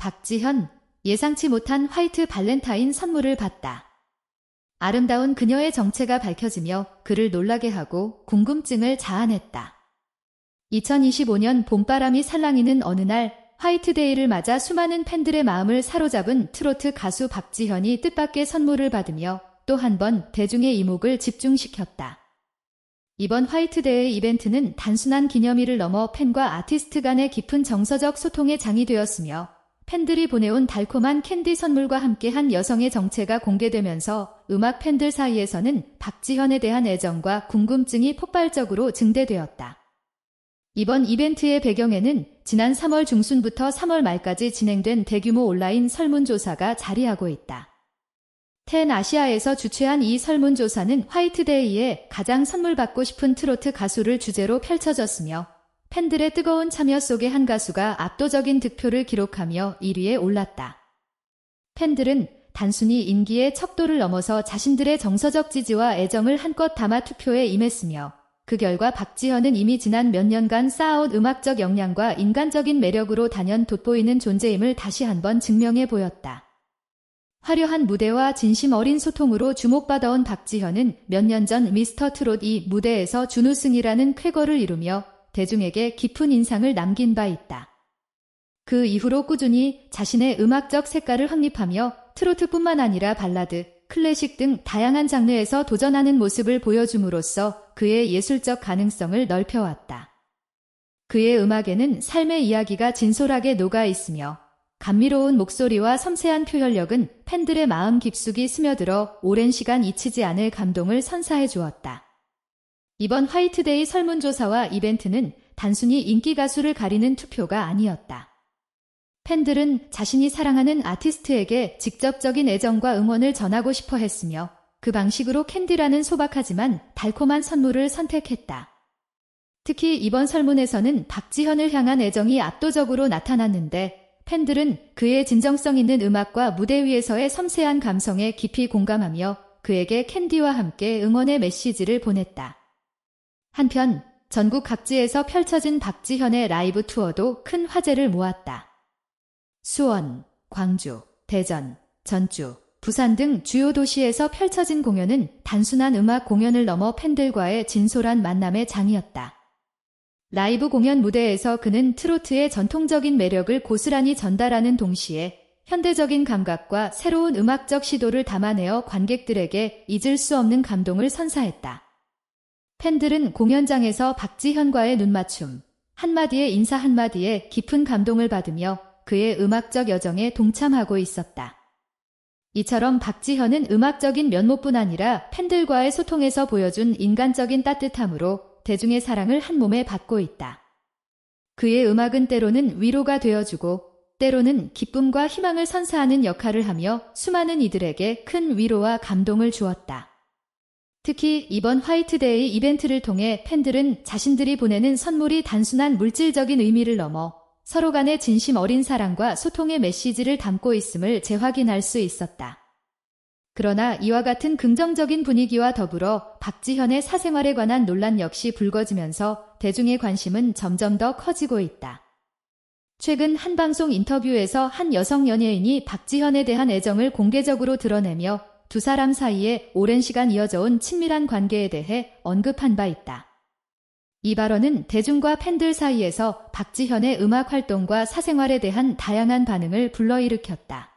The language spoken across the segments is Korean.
박지현, 예상치 못한 화이트 발렌타인 선물을 받다. 아름다운 그녀의 정체가 밝혀지며 그를 놀라게 하고 궁금증을 자아냈다. 2025년 봄바람이 살랑이는 어느 날 화이트데이를 맞아 수많은 팬들의 마음을 사로잡은 트로트 가수 박지현이 뜻밖의 선물을 받으며 또 한 번 대중의 이목을 집중시켰다. 이번 화이트데이 이벤트는 단순한 기념일을 넘어 팬과 아티스트 간의 깊은 정서적 소통의 장이 되었으며 팬들이 보내온 달콤한 캔디 선물과 함께한 여성의 정체가 공개되면서 음악 팬들 사이에서는 박지현에 대한 애정과 궁금증이 폭발적으로 증대되었다. 이번 이벤트의 배경에는 지난 3월 중순부터 3월 말까지 진행된 대규모 온라인 설문조사가 자리하고 있다. 텐 아시아에서 주최한 이 설문조사는 화이트데이에 가장 선물 받고 싶은 트로트 가수를 주제로 펼쳐졌으며 팬들의 뜨거운 참여 속에 한 가수가 압도적인 득표를 기록하며 1위에 올랐다. 팬들은 단순히 인기의 척도를 넘어서 자신들의 정서적 지지와 애정을 한껏 담아 투표에 임했으며 그 결과 박지현은 이미 지난 몇 년간 쌓아온 음악적 역량과 인간적인 매력으로 단연 돋보이는 존재임을 다시 한번 증명해 보였다. 화려한 무대와 진심 어린 소통으로 주목받아온 박지현은 몇 년 전 미스터 트롯 이 무대에서 준우승이라는 쾌거를 이루며 대중에게 깊은 인상을 남긴 바 있다. 그 이후로 꾸준히 자신의 음악적 색깔을 확립하며 트로트뿐만 아니라 발라드, 클래식 등 다양한 장르에서 도전하는 모습을 보여줌으로써 그의 예술적 가능성을 넓혀왔다. 그의 음악에는 삶의 이야기가 진솔하게 녹아 있으며 감미로운 목소리와 섬세한 표현력은 팬들의 마음 깊숙이 스며들어 오랜 시간 잊히지 않을 감동을 선사해 주었다. 이번 화이트데이 설문조사와 이벤트는 단순히 인기 가수를 가리는 투표가 아니었다. 팬들은 자신이 사랑하는 아티스트에게 직접적인 애정과 응원을 전하고 싶어 했으며 그 방식으로 캔디라는 소박하지만 달콤한 선물을 선택했다. 특히 이번 설문에서는 박지현을 향한 애정이 압도적으로 나타났는데 팬들은 그의 진정성 있는 음악과 무대 위에서의 섬세한 감성에 깊이 공감하며 그에게 캔디와 함께 응원의 메시지를 보냈다. 한편 전국 각지에서 펼쳐진 박지현의 라이브 투어도 큰 화제를 모았다. 수원, 광주, 대전, 전주, 부산 등 주요 도시에서 펼쳐진 공연은 단순한 음악 공연을 넘어 팬들과의 진솔한 만남의 장이었다. 라이브 공연 무대에서 그는 트로트의 전통적인 매력을 고스란히 전달하는 동시에 현대적인 감각과 새로운 음악적 시도를 담아내어 관객들에게 잊을 수 없는 감동을 선사했다. 팬들은 공연장에서 박지현과의 눈맞춤, 한마디의 인사 한마디에 깊은 감동을 받으며 그의 음악적 여정에 동참하고 있었다. 이처럼 박지현은 음악적인 면모뿐 아니라 팬들과의 소통에서 보여준 인간적인 따뜻함으로 대중의 사랑을 한 몸에 받고 있다. 그의 음악은 때로는 위로가 되어주고 때로는 기쁨과 희망을 선사하는 역할을 하며 수많은 이들에게 큰 위로와 감동을 주었다. 특히 이번 화이트데이 이벤트를 통해 팬들은 자신들이 보내는 선물이 단순한 물질적인 의미를 넘어 서로 간의 진심 어린 사랑과 소통의 메시지를 담고 있음을 재확인할 수 있었다. 그러나 이와 같은 긍정적인 분위기와 더불어 박지현의 사생활에 관한 논란 역시 불거지면서 대중의 관심은 점점 더 커지고 있다. 최근 한 방송 인터뷰에서 한 여성 연예인이 박지현에 대한 애정을 공개적으로 드러내며 두 사람 사이에 오랜 시간 이어져 온 친밀한 관계에 대해 언급한 바 있다. 이 발언은 대중과 팬들 사이에서 박지현의 음악 활동과 사생활에 대한 다양한 반응을 불러일으켰다.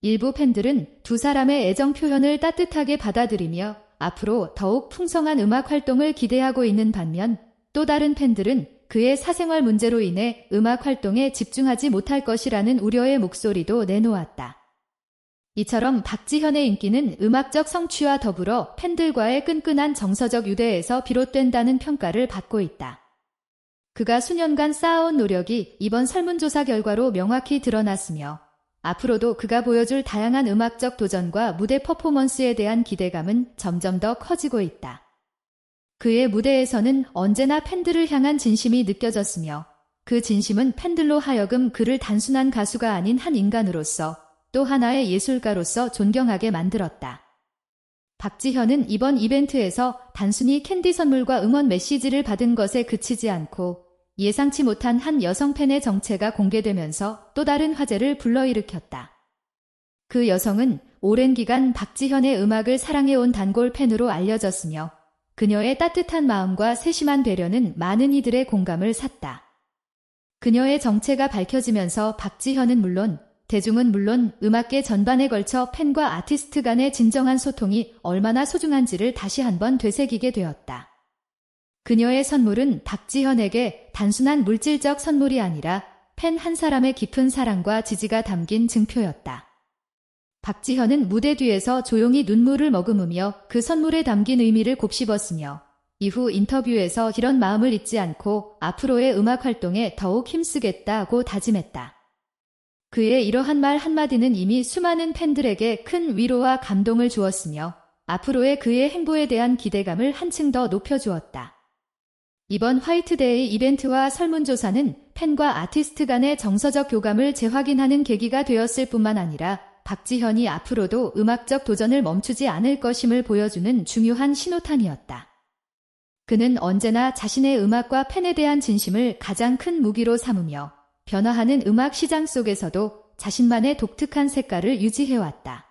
일부 팬들은 두 사람의 애정 표현을 따뜻하게 받아들이며 앞으로 더욱 풍성한 음악 활동을 기대하고 있는 반면 또 다른 팬들은 그의 사생활 문제로 인해 음악 활동에 집중하지 못할 것이라는 우려의 목소리도 내놓았다. 이처럼 박지현의 인기는 음악적 성취와 더불어 팬들과의 끈끈한 정서적 유대에서 비롯된다는 평가를 받고 있다. 그가 수년간 쌓아온 노력이 이번 설문조사 결과로 명확히 드러났으며 앞으로도 그가 보여줄 다양한 음악적 도전과 무대 퍼포먼스에 대한 기대감은 점점 더 커지고 있다. 그의 무대에서는 언제나 팬들을 향한 진심이 느껴졌으며 그 진심은 팬들로 하여금 그를 단순한 가수가 아닌 한 인간으로서 또 하나의 예술가로서 존경하게 만들었다. 박지현은 이번 이벤트에서 단순히 캔디 선물과 응원 메시지를 받은 것에 그치지 않고 예상치 못한 한 여성 팬의 정체가 공개되면서 또 다른 화제를 불러일으켰다. 그 여성은 오랜 기간 박지현의 음악을 사랑해온 단골 팬으로 알려졌으며 그녀의 따뜻한 마음과 세심한 배려는 많은 이들의 공감을 샀다. 그녀의 정체가 밝혀지면서 박지현은 물론 대중은 물론 음악계 전반에 걸쳐 팬과 아티스트 간의 진정한 소통이 얼마나 소중한지를 다시 한번 되새기게 되었다. 그녀의 선물은 박지현에게 단순한 물질적 선물이 아니라 팬 한 사람의 깊은 사랑과 지지가 담긴 증표였다. 박지현은 무대 뒤에서 조용히 눈물을 머금으며 그 선물에 담긴 의미를 곱씹었으며 이후 인터뷰에서 이런 마음을 잊지 않고 앞으로의 음악 활동에 더욱 힘쓰겠다고 다짐했다. 그의 이러한 말 한마디는 이미 수많은 팬들에게 큰 위로와 감동을 주었으며 앞으로의 그의 행보에 대한 기대감을 한층 더 높여주었다. 이번 화이트데이 이벤트와 설문조사는 팬과 아티스트 간의 정서적 교감을 재확인하는 계기가 되었을 뿐만 아니라 박지현이 앞으로도 음악적 도전을 멈추지 않을 것임을 보여주는 중요한 신호탄이었다. 그는 언제나 자신의 음악과 팬에 대한 진심을 가장 큰 무기로 삼으며 변화하는 음악 시장 속에서도 자신만의 독특한 색깔을 유지해왔다.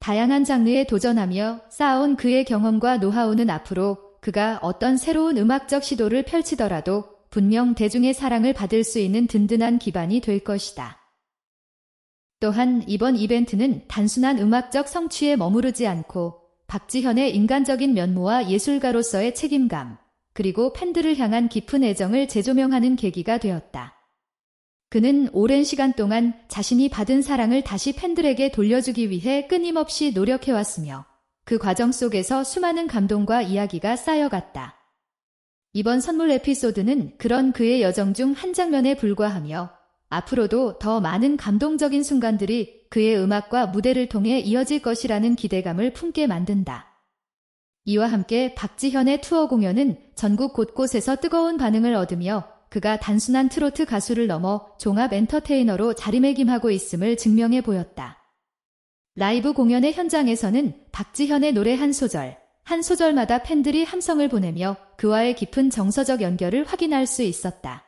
다양한 장르에 도전하며 쌓아온 그의 경험과 노하우는 앞으로 그가 어떤 새로운 음악적 시도를 펼치더라도 분명 대중의 사랑을 받을 수 있는 든든한 기반이 될 것이다. 또한 이번 이벤트는 단순한 음악적 성취에 머무르지 않고 박지현의 인간적인 면모와 예술가로서의 책임감, 그리고 팬들을 향한 깊은 애정을 재조명하는 계기가 되었다. 그는 오랜 시간 동안 자신이 받은 사랑을 다시 팬들에게 돌려주기 위해 끊임없이 노력해왔으며 그 과정 속에서 수많은 감동과 이야기가 쌓여갔다. 이번 선물 에피소드는 그런 그의 여정 중 한 장면에 불과하며 앞으로도 더 많은 감동적인 순간들이 그의 음악과 무대를 통해 이어질 것이라는 기대감을 품게 만든다. 이와 함께 박지현의 투어 공연은 전국 곳곳에서 뜨거운 반응을 얻으며 그가 단순한 트로트 가수를 넘어 종합 엔터테이너로 자리매김하고 있음을 증명해 보였다. 라이브 공연의 현장에서는 박지현의 노래 한 소절, 한 소절마다 팬들이 함성을 보내며 그와의 깊은 정서적 연결을 확인할 수 있었다.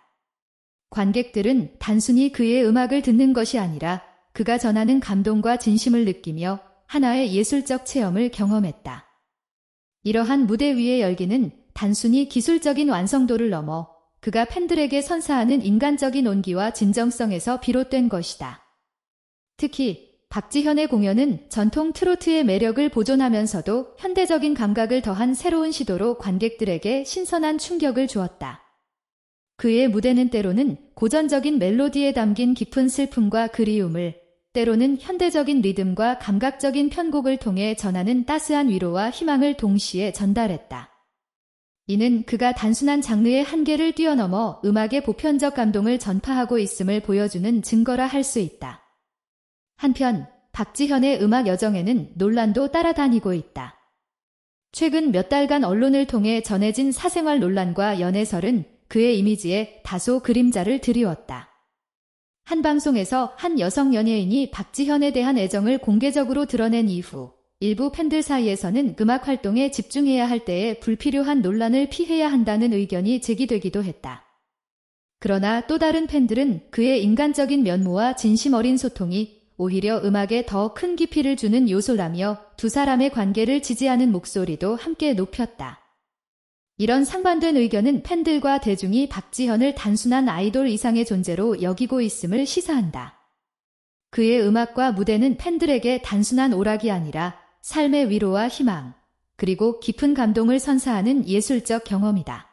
관객들은 단순히 그의 음악을 듣는 것이 아니라 그가 전하는 감동과 진심을 느끼며 하나의 예술적 체험을 경험했다. 이러한 무대 위의 열기는 단순히 기술적인 완성도를 넘어 그가 팬들에게 선사하는 인간적인 온기와 진정성에서 비롯된 것이다. 특히 박지현의 공연은 전통 트로트의 매력을 보존하면서도 현대적인 감각을 더한 새로운 시도로 관객들에게 신선한 충격을 주었다. 그의 무대는 때로는 고전적인 멜로디에 담긴 깊은 슬픔과 그리움을, 때로는 현대적인 리듬과 감각적인 편곡을 통해 전하는 따스한 위로와 희망을 동시에 전달했다. 이는 그가 단순한 장르의 한계를 뛰어넘어 음악의 보편적 감동을 전파하고 있음을 보여주는 증거라 할 수 있다. 한편 박지현의 음악 여정에는 논란도 따라다니고 있다. 최근 몇 달간 언론을 통해 전해진 사생활 논란과 연애설은 그의 이미지에 다소 그림자를 드리웠다. 한 방송에서 한 여성 연예인이 박지현에 대한 애정을 공개적으로 드러낸 이후 일부 팬들 사이에서는 음악 활동에 집중해야 할 때에 불필요한 논란을 피해야 한다는 의견이 제기되기도 했다. 그러나 또 다른 팬들은 그의 인간적인 면모와 진심 어린 소통이 오히려 음악에 더 큰 깊이를 주는 요소라며 두 사람의 관계를 지지하는 목소리도 함께 높였다. 이런 상반된 의견은 팬들과 대중이 박지현을 단순한 아이돌 이상의 존재로 여기고 있음을 시사한다. 그의 음악과 무대는 팬들에게 단순한 오락이 아니라 삶의 위로와 희망, 그리고 깊은 감동을 선사하는 예술적 경험이다.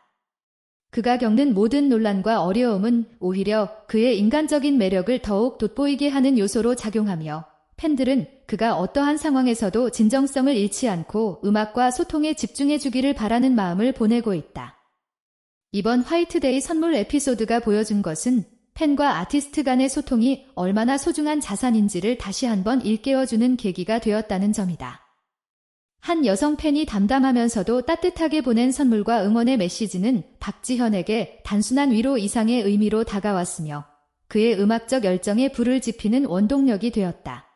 그가 겪는 모든 논란과 어려움은 오히려 그의 인간적인 매력을 더욱 돋보이게 하는 요소로 작용하며 팬들은 그가 어떠한 상황에서도 진정성을 잃지 않고 음악과 소통에 집중해 주기를 바라는 마음을 보내고 있다. 이번 화이트데이 선물 에피소드가 보여준 것은 팬과 아티스트 간의 소통이 얼마나 소중한 자산인지를 다시 한번 일깨워주는 계기가 되었다는 점이다. 한 여성 팬이 담담하면서도 따뜻하게 보낸 선물과 응원의 메시지는 박지현에게 단순한 위로 이상의 의미로 다가왔으며 그의 음악적 열정에 불을 지피는 원동력이 되었다.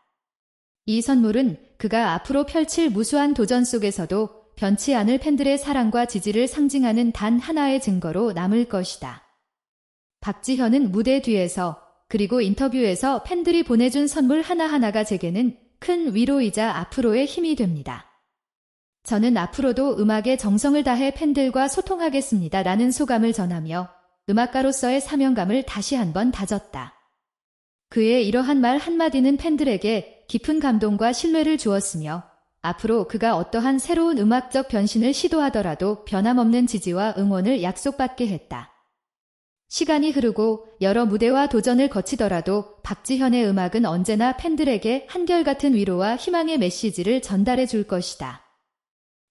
이 선물은 그가 앞으로 펼칠 무수한 도전 속에서도 변치 않을 팬들의 사랑과 지지를 상징하는 단 하나의 증거로 남을 것이다. 박지현은 무대 뒤에서 그리고 인터뷰에서 팬들이 보내준 선물 하나하나가 제게는 큰 위로이자 앞으로의 힘이 됩니다. 저는 앞으로도 음악에 정성을 다해 팬들과 소통하겠습니다. 라는 소감을 전하며 음악가로서의 사명감을 다시 한번 다졌다. 그의 이러한 말 한마디는 팬들에게 깊은 감동과 신뢰를 주었으며 앞으로 그가 어떠한 새로운 음악적 변신을 시도하더라도 변함없는 지지와 응원을 약속받게 했다. 시간이 흐르고 여러 무대와 도전을 거치더라도 박지현의 음악은 언제나 팬들에게 한결같은 위로와 희망의 메시지를 전달해 줄 것이다.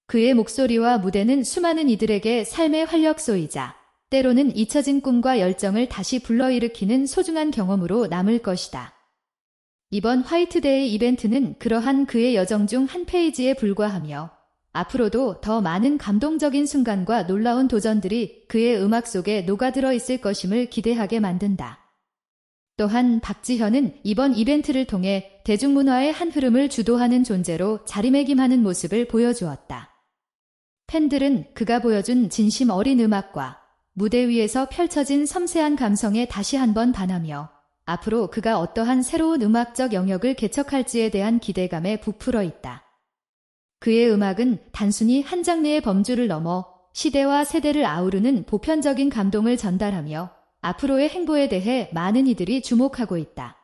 그의 목소리와 무대는 수많은 이들에게 삶의 활력소이자 때로는 잊혀진 꿈과 열정을 다시 불러일으키는 소중한 경험으로 남을 것이다. 이번 화이트데이 이벤트는 그러한 그의 여정 중 한 페이지에 불과하며 앞으로도 더 많은 감동적인 순간과 놀라운 도전들이 그의 음악 속에 녹아들어 있을 것임을 기대하게 만든다. 또한 박지현은 이번 이벤트를 통해 대중문화의 한 흐름을 주도하는 존재로 자리매김하는 모습을 보여주었다. 팬들은 그가 보여준 진심 어린 음악과 무대 위에서 펼쳐진 섬세한 감성에 다시 한번 반하며 앞으로 그가 어떠한 새로운 음악적 영역을 개척할지에 대한 기대감에 부풀어 있다. 그의 음악은 단순히 한 장르의 범주를 넘어 시대와 세대를 아우르는 보편적인 감동을 전달하며 앞으로의 행보에 대해 많은 이들이 주목하고 있다.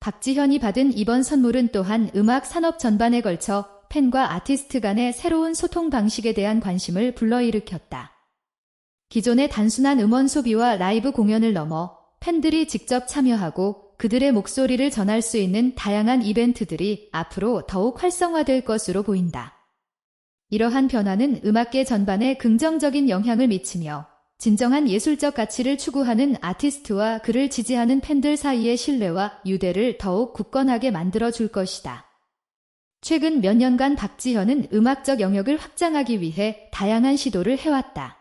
박지현이 받은 이번 선물은 또한 음악 산업 전반에 걸쳐 팬과 아티스트 간의 새로운 소통 방식에 대한 관심을 불러일으켰다. 기존의 단순한 음원 소비와 라이브 공연을 넘어 팬들이 직접 참여하고 그들의 목소리를 전할 수 있는 다양한 이벤트들이 앞으로 더욱 활성화될 것으로 보인다. 이러한 변화는 음악계 전반에 긍정적인 영향을 미치며 진정한 예술적 가치를 추구하는 아티스트와 그를 지지하는 팬들 사이의 신뢰와 유대를 더욱 굳건하게 만들어 줄 것이다. 최근 몇 년간 박지현은 음악적 영역을 확장하기 위해 다양한 시도를 해왔다.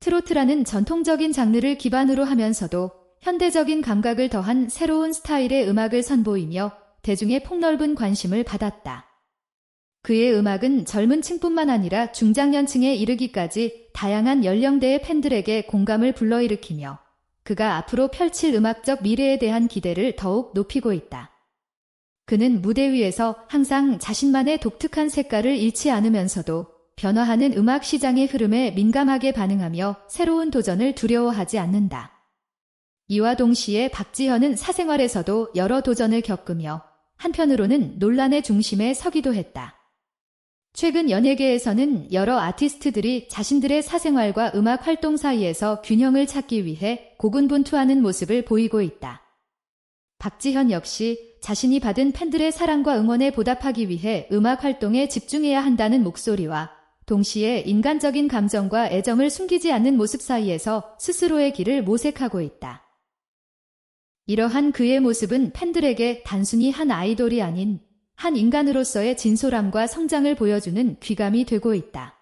트로트라는 전통적인 장르를 기반으로 하면서도 현대적인 감각을 더한 새로운 스타일의 음악을 선보이며 대중의 폭넓은 관심을 받았다. 그의 음악은 젊은 층뿐만 아니라 중장년층에 이르기까지 다양한 연령대의 팬들에게 공감을 불러일으키며 그가 앞으로 펼칠 음악적 미래에 대한 기대를 더욱 높이고 있다. 그는 무대 위에서 항상 자신만의 독특한 색깔을 잃지 않으면서도 변화하는 음악 시장의 흐름에 민감하게 반응하며 새로운 도전을 두려워하지 않는다. 이와 동시에 박지현은 사생활에서도 여러 도전을 겪으며 한편으로는 논란의 중심에 서기도 했다. 최근 연예계에서는 여러 아티스트들이 자신들의 사생활과 음악 활동 사이에서 균형을 찾기 위해 고군분투하는 모습을 보이고 있다. 박지현 역시 자신이 받은 팬들의 사랑과 응원에 보답하기 위해 음악 활동에 집중해야 한다는 목소리와 동시에 인간적인 감정과 애정을 숨기지 않는 모습 사이에서 스스로의 길을 모색하고 있다. 이러한 그의 모습은 팬들에게 단순히 한 아이돌이 아닌 한 인간으로서의 진솔함과 성장을 보여주는 귀감이 되고 있다.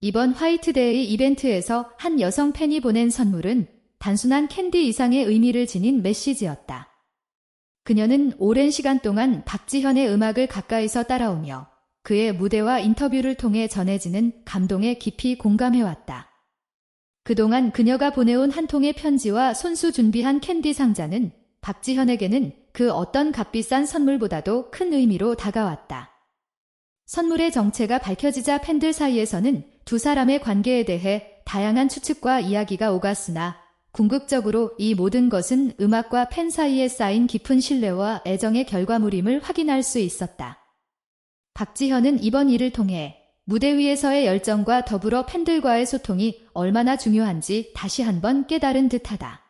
이번 화이트데이 이벤트에서 한 여성 팬이 보낸 선물은 단순한 캔디 이상의 의미를 지닌 메시지였다. 그녀는 오랜 시간 동안 박지현의 음악을 가까이서 따라오며 그의 무대와 인터뷰를 통해 전해지는 감동에 깊이 공감해왔다. 그동안 그녀가 보내온 한 통의 편지와 손수 준비한 캔디 상자는 박지현에게는 그 어떤 값비싼 선물보다도 큰 의미로 다가왔다. 선물의 정체가 밝혀지자 팬들 사이에서는 두 사람의 관계에 대해 다양한 추측과 이야기가 오갔으나 궁극적으로 이 모든 것은 음악과 팬 사이에 쌓인 깊은 신뢰와 애정의 결과물임을 확인할 수 있었다. 박지현은 이번 일을 통해 무대 위에서의 열정과 더불어 팬들과의 소통이 얼마나 중요한지 다시 한번 깨달은 듯하다.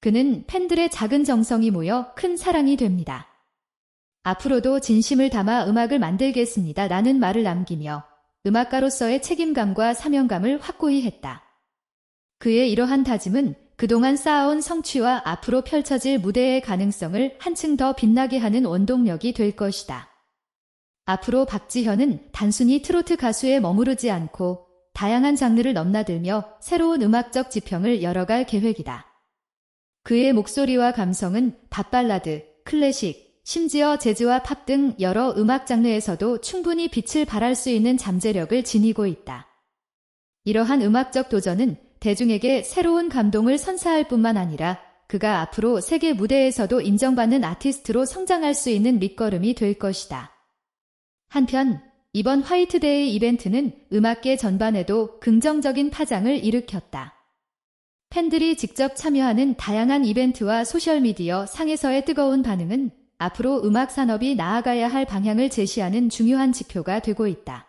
그는 팬들의 작은 정성이 모여 큰 사랑이 됩니다. 앞으로도 진심을 담아 음악을 만들겠습니다. 라는 말을 남기며 음악가로서의 책임감과 사명감을 확고히 했다. 그의 이러한 다짐은 그동안 쌓아온 성취와 앞으로 펼쳐질 무대의 가능성을 한층 더 빛나게 하는 원동력이 될 것이다. 앞으로 박지현은 단순히 트로트 가수에 머무르지 않고 다양한 장르를 넘나들며 새로운 음악적 지평을 열어갈 계획이다. 그의 목소리와 감성은 팝발라드, 클래식, 심지어 재즈와 팝 등 여러 음악 장르에서도 충분히 빛을 발할 수 있는 잠재력을 지니고 있다. 이러한 음악적 도전은 대중에게 새로운 감동을 선사할 뿐만 아니라 그가 앞으로 세계 무대에서도 인정받는 아티스트로 성장할 수 있는 밑거름이 될 것이다. 한편 이번 화이트데이 이벤트는 음악계 전반에도 긍정적인 파장을 일으켰다. 팬들이 직접 참여하는 다양한 이벤트와 소셜미디어 상에서의 뜨거운 반응은 앞으로 음악 산업이 나아가야 할 방향을 제시하는 중요한 지표가 되고 있다.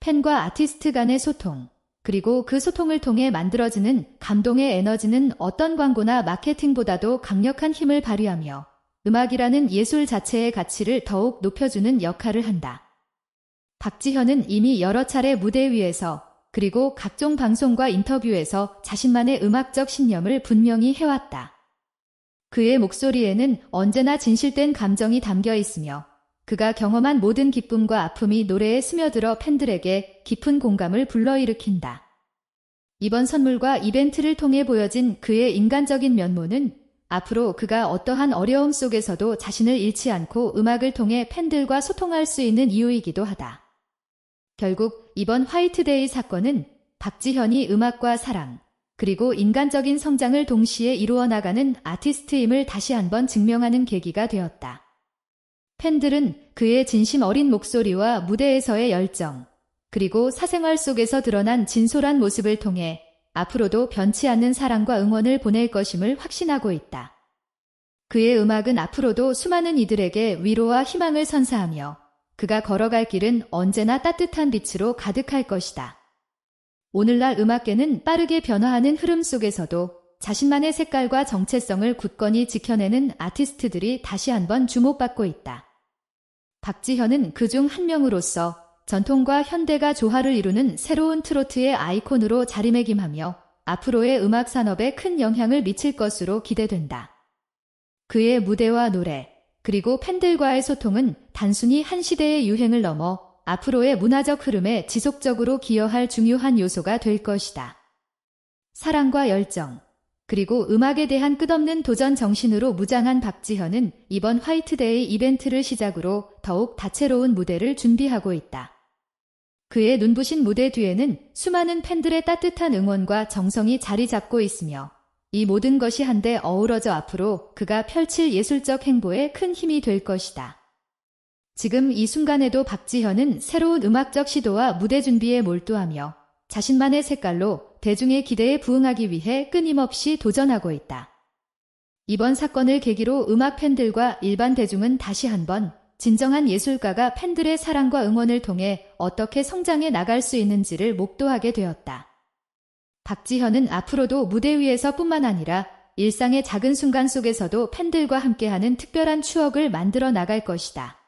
팬과 아티스트 간의 소통, 그리고 그 소통을 통해 만들어지는 감동의 에너지는 어떤 광고나 마케팅보다도 강력한 힘을 발휘하며 음악이라는 예술 자체의 가치를 더욱 높여주는 역할을 한다. 박지현은 이미 여러 차례 무대 위에서 그리고 각종 방송과 인터뷰에서 자신만의 음악적 신념을 분명히 해왔다. 그의 목소리에는 언제나 진실된 감정이 담겨 있으며 그가 경험한 모든 기쁨과 아픔이 노래에 스며들어 팬들에게 깊은 공감을 불러일으킨다. 이번 선물과 이벤트를 통해 보여진 그의 인간적인 면모는 앞으로 그가 어떠한 어려움 속에서도 자신을 잃지 않고 음악을 통해 팬들과 소통할 수 있는 이유이기도 하다. 결국 이번 화이트데이 사건은 박지현이 음악과 사랑, 그리고 인간적인 성장을 동시에 이루어 나가는 아티스트임을 다시 한번 증명하는 계기가 되었다. 팬들은 그의 진심 어린 목소리와 무대에서의 열정, 그리고 사생활 속에서 드러난 진솔한 모습을 통해 앞으로도 변치 않는 사랑과 응원을 보낼 것임을 확신하고 있다. 그의 음악은 앞으로도 수많은 이들에게 위로와 희망을 선사하며 그가 걸어갈 길은 언제나 따뜻한 빛으로 가득할 것이다. 오늘날 음악계는 빠르게 변화하는 흐름 속에서도 자신만의 색깔과 정체성을 굳건히 지켜내는 아티스트들이 다시 한번 주목받고 있다. 박지현은 그 중 한 명으로서 전통과 현대가 조화를 이루는 새로운 트로트의 아이콘으로 자리매김하며 앞으로의 음악 산업에 큰 영향을 미칠 것으로 기대된다. 그의 무대와 노래, 그리고 팬들과의 소통은 단순히 한 시대의 유행을 넘어 앞으로의 문화적 흐름에 지속적으로 기여할 중요한 요소가 될 것이다. 사랑과 열정, 그리고 음악에 대한 끝없는 도전 정신으로 무장한 박지현은 이번 화이트데이 이벤트를 시작으로 더욱 다채로운 무대를 준비하고 있다. 그의 눈부신 무대 뒤에는 수많은 팬들의 따뜻한 응원과 정성이 자리 잡고 있으며 이 모든 것이 한데 어우러져 앞으로 그가 펼칠 예술적 행보에 큰 힘이 될 것이다. 지금 이 순간에도 박지현은 새로운 음악적 시도와 무대 준비에 몰두하며 자신만의 색깔로 대중의 기대에 부응하기 위해 끊임없이 도전하고 있다. 이번 사건을 계기로 음악 팬들과 일반 대중은 다시 한번 진정한 예술가가 팬들의 사랑과 응원을 통해 어떻게 성장해 나갈 수 있는지를 목도하게 되었다. 박지현은 앞으로도 무대 위에서 뿐만 아니라 일상의 작은 순간 속에서도 팬들과 함께하는 특별한 추억을 만들어 나갈 것이다.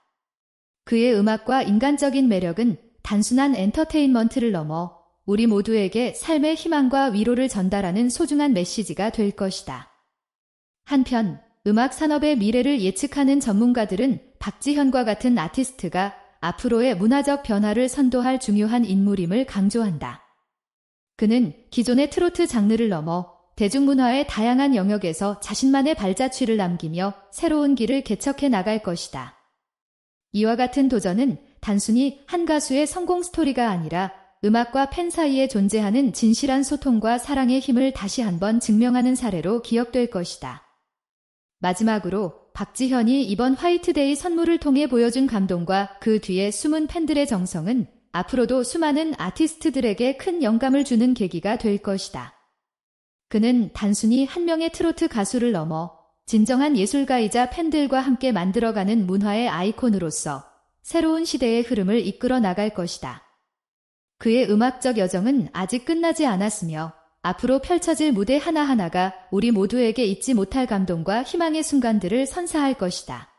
그의 음악과 인간적인 매력은 단순한 엔터테인먼트를 넘어 우리 모두에게 삶의 희망과 위로를 전달하는 소중한 메시지가 될 것이다. 한편 음악 산업의 미래를 예측하는 전문가들은 박지현과 같은 아티스트가 앞으로의 문화적 변화를 선도할 중요한 인물임을 강조한다. 그는 기존의 트로트 장르를 넘어 대중문화의 다양한 영역에서 자신만의 발자취를 남기며 새로운 길을 개척해 나갈 것이다. 이와 같은 도전은 단순히 한 가수의 성공 스토리가 아니라 음악과 팬 사이에 존재하는 진실한 소통과 사랑의 힘을 다시 한번 증명하는 사례로 기억될 것이다. 마지막으로 박지현이 이번 화이트데이 선물을 통해 보여준 감동과 그 뒤에 숨은 팬들의 정성은 앞으로도 수많은 아티스트들에게 큰 영감을 주는 계기가 될 것이다. 그는 단순히 한 명의 트로트 가수를 넘어 진정한 예술가이자 팬들과 함께 만들어가는 문화의 아이콘으로서 새로운 시대의 흐름을 이끌어 나갈 것이다. 그의 음악적 여정은 아직 끝나지 않았으며 앞으로 펼쳐질 무대 하나하나가 우리 모두에게 잊지 못할 감동과 희망의 순간들을 선사할 것이다.